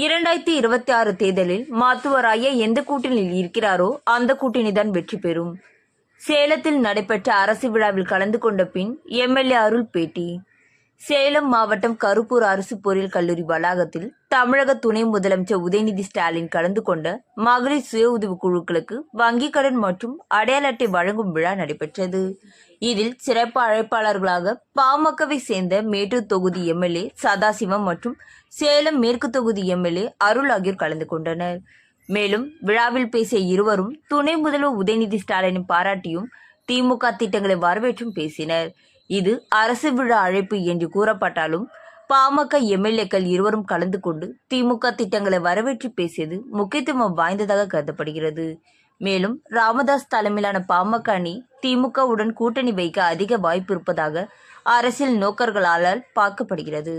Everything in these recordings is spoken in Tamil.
இரண்டாயிரத்தி இருபத்தி ஆறு தேர்தலில் மாத்துவராயா எந்த கூட்டணியில் இருக்கிறாரோ அந்த கூட்டணிதான் வெற்றி பெறும். சேலத்தில் நடைபெற்ற அரசு விழாவில் கலந்து கொண்ட பின் எம்எல்ஏ அருள் பேட்டி சேலம் மாவட்டம் கருப்பூர் அரசு பொறியியல் கல்லூரி வளாகத்தில் தமிழக துணை முதலமைச்சர் உதயநிதி ஸ்டாலின் கலந்து கொண்ட மகளிர் சுய உதவி குழுக்களுக்கு வங்கிக் கடன் மற்றும் அடையாள அட்டை வழங்கும் விழா நடைபெற்றது. இதில் சிறப்பு அழைப்பாளர்களாக பாமகவை சேர்ந்த மேட்டூர் தொகுதி எம்எல்ஏ சதாசிவம் மற்றும் சேலம் மேற்கு தொகுதி எம்எல்ஏ அருள் ஆகியோர் கலந்து கொண்டனர். மேலும் விழாவில் பேசிய இருவரும் துணை முதல்வர் உதயநிதி ஸ்டாலினை பாராட்டியும் திமுக திட்டங்களை வரவேற்றும் பேசினர். இது அரசு விழா அழைப்பு என்று கூறப்பட்டாலும் பாமக எம்எல்ஏக்கள் இருவரும் கலந்து கொண்டு திமுக திட்டங்களை வரவேற்று பேசியது முக்கியத்துவம் வாய்ந்ததாக கருதப்படுகிறது. மேலும் ராமதாஸ் தலைமையிலான பாமக அணி திமுகவுடன் கூட்டணி வைக்க அதிக வாய்ப்பு இருப்பதாக அரசியல் நோக்கர்களால் பார்க்கப்படுகிறது.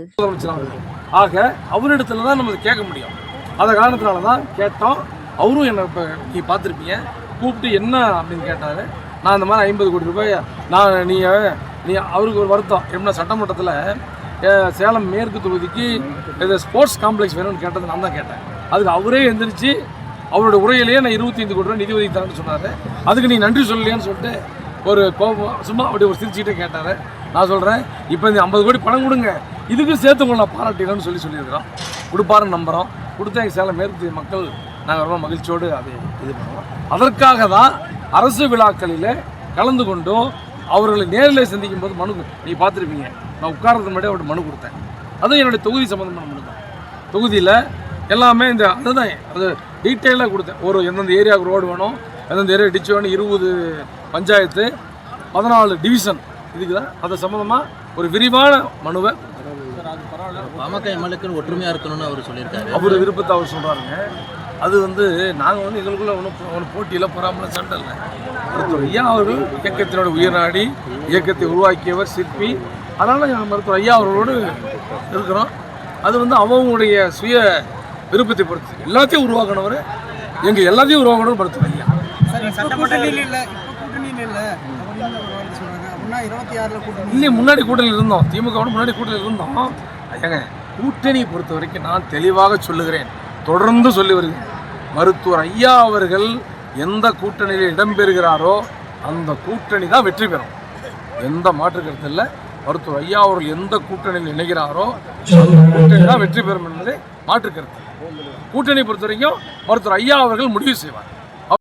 ஆக அவரிடத்துல தான் நம்ம கேட்க முடியும். அந்த காரணத்தினால தான் கேட்டோம். அவரும் என்னை இப்போ நீ பார்த்துருப்பீங்க. கூப்பிட்டு என்ன அப்படின்னு கேட்டார்? நான் இந்த மாதிரி ஐம்பது கோடி ரூபாய் நான் நீ நீ அவருக்கு ஒரு வருத்தம். எப்படின்னா சட்டமன்றத்தில் சேலம் மேற்கு தொகுதிக்கு இது ஸ்போர்ட்ஸ் காம்ப்ளெக்ஸ் வேணும்னு கேட்டது நான் தான் கேட்டேன். அதுக்கு அவரே எந்திரிச்சு அவரோட உரையிலேயே நான் இருபத்தி ஐந்து கோடி ரூபாய் நிதி ஒதுக்கித்தான்னு சொன்னார். அதுக்கு நீ நன்றி சொல்லலையான்னு சொல்லிட்டு ஒரு கோபம் சும்மா அப்படி ஒரு சிரிச்சுக்கிட்டே கேட்டார். நான் சொல்கிறேன் இப்போ இந்த ஐம்பது கோடி பணம் கொடுங்க. இதுக்கும் சேர்த்து உங்களை நான் பாராட்டிடுறேன்னு சொல்லி சொல்லியிருக்கிறோம். கொடுப்பாருன்னு நம்புகிறோம் கொடுத்தா எங்கள் சேலம் மேற்கு மக்கள். நாங்கள் ரொம்ப மகிழ்ச்சியோடு அதை இது பண்ணுறோம். அதற்காக தான் அரசு விழாக்களில் கலந்து கொண்டும் அவர்களை நேரில் சந்திக்கும் போது மனு நீ பார்த்துருப்பீங்க. நான் உட்கார்றதுக்கு முன்னாடி அவர்கிட்ட மனு கொடுத்தேன். அதுவும் என்னுடைய தொகுதி சம்மந்தமான மனு தான். தொகுதியில் எல்லாமே இந்த அதுதான் அது டீட்டெயிலாக கொடுத்தேன். ஒரு எந்தெந்த ஏரியாவுக்கு ரோடு வேணும் எந்தெந்த ஏரியா டிச்சு வேணும் இருபது பஞ்சாயத்து பதினாலு டிவிஷன் இதுக்கு தான் அது சம்மந்தமாக ஒரு விரிவான மனுவை பாமக எம்எல்ஏக்கள் ஒற்றுமையா இருக்கணும்னு அவர் சொல்லியிருக்காரு. அவர் விருப்பத்தை அவர் சொல்கிறாருங்க அது வந்து நாங்கள் வந்து எங்களுக்குள்ள ஒன்றும் ஒன்றும் போட்டியில் பொறாமல சண்டை இல்லை. மருத்துவர் ஐயா அவர்கள் இயக்கத்தினோட உயிர்நாடி இயக்கத்தை உருவாக்கியவர் சிற்பி. அதனால் நாங்கள் மருத்துவர் ஐயா அவர்களோடு இருக்கிறோம். அது வந்து அவங்களுடைய சுய விருப்பத்தை பொறுத்து. எல்லாத்தையும் உருவாக்கணவர் எங்கள் எல்லாத்தையும் உருவாக்கணும் மருத்துவர் ஐயா. இல்ல ஒரு முன்னாடி கூட்டணியில் இருந்தோம். திமுக முன்னாடி கூட்டணியில் இருந்தோம். ஏங்க கூட்டணியை பொறுத்த வரைக்கும் நான் தெளிவாக சொல்லுகிறேன். தொடர்ந்து சொல்லி வருகிறேன் மருத்துவர் ஐயா அவர்கள் எந்த கூட்டணியில் இடம்பெறுகிறாரோ அந்த கூட்டணி தான் வெற்றி பெறும். எந்த மாற்று கருத்து இல்லை. மருத்துவர் ஐயா அவர்கள் எந்த கூட்டணியில் இணைகிறாரோ அந்த கூட்டணி தான் வெற்றி பெறும் என்பது மாற்று கருத்து. கூட்டணி பொறுத்த வரைக்கும் மருத்துவர் ஐயா அவர்கள் முடிவு செய்வார்.